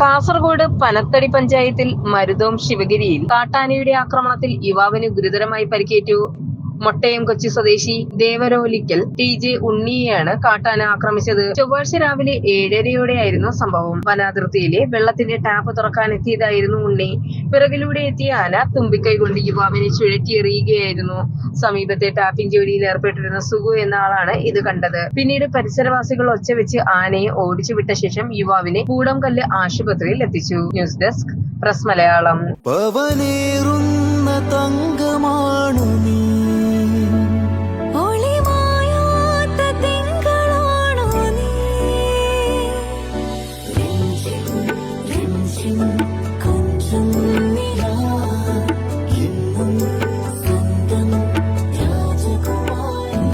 കാസർഗോഡ് പനത്തടി പഞ്ചായത്തിൽ മരുതോം ശിവഗിരിയിൽ കാട്ടാനയുടെ ആക്രമണത്തിൽ യുവാവിന് ഗുരുതരമായി പരിക്കേറ്റു. മൊട്ടയം കൊച്ചി സ്വദേശി ദേവരോലിക്കൽ ടി ജെ ഉണ്ണിയെയാണ് കാട്ടാന ആക്രമിച്ചത്. ചൊവ്വാഴ്ച രാവിലെ ഏഴരയോടെയായിരുന്നു സംഭവം. വനാതിർത്തിയിലെ വെള്ളത്തിന്റെ ടാപ്പ് തുറക്കാനെത്തിയതായിരുന്നു ഉണ്ണി. പിറകിലൂടെ എത്തിയ ആന തുമ്പിക്കൈ കൊണ്ട് യുവാവിനെ ചുഴറ്റിയെറിയുകയായിരുന്നു. സമീപത്തെ ടാപ്പിംഗ് ജോലിയിൽ ഏർപ്പെട്ടിരുന്ന സുഗു എന്ന ആളാണ് ഇത് കണ്ടത്. പിന്നീട് പരിസരവാസികൾ ഒച്ച വെച്ച് ആനയെ ഓടിച്ചു വിട്ട ശേഷം യുവാവിനെ കൂടംകല്ല് ആശുപത്രിയിൽ എത്തിച്ചു. News desk press Malayalam. പവനേറുന്ന രാജകുമാരി